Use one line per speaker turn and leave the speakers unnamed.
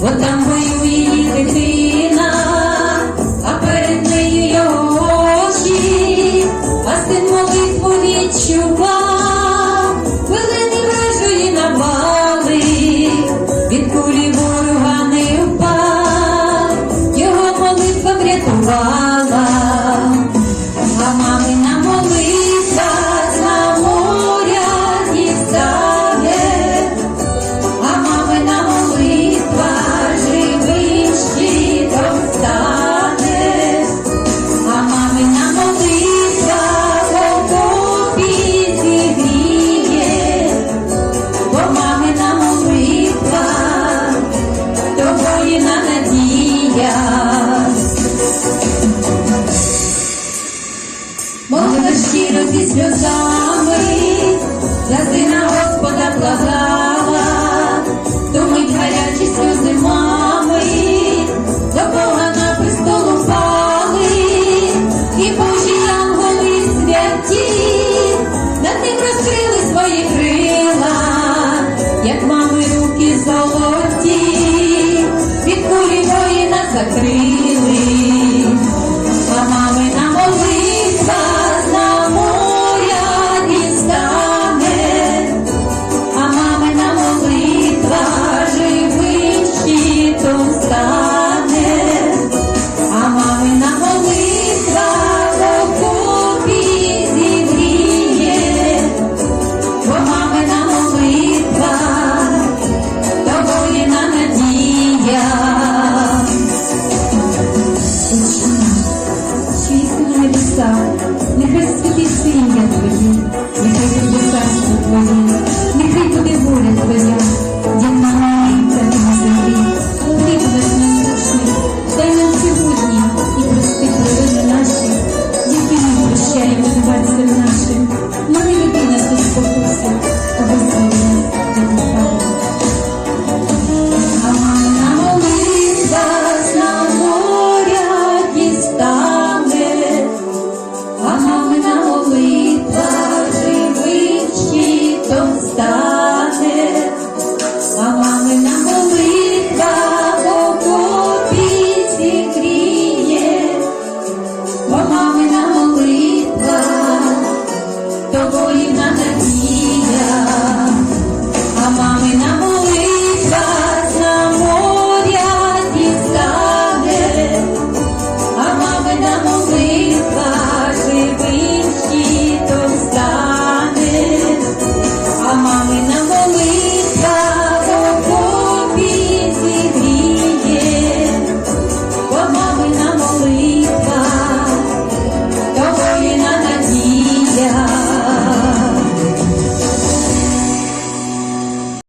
бо там воює дитина, а перед нею його очі, а молитву відчував, хвилини вражої напали, від кулі ворога не впав, його молитва врятувала. щиро зі сльозами, за сина Господа благала, то мить гарячі сльози мами, до Бога на престолу пали, і Божі янголи святі, над ним розкрили свої крила, як мами руки золоті, від кулі воїна закрили. Oh.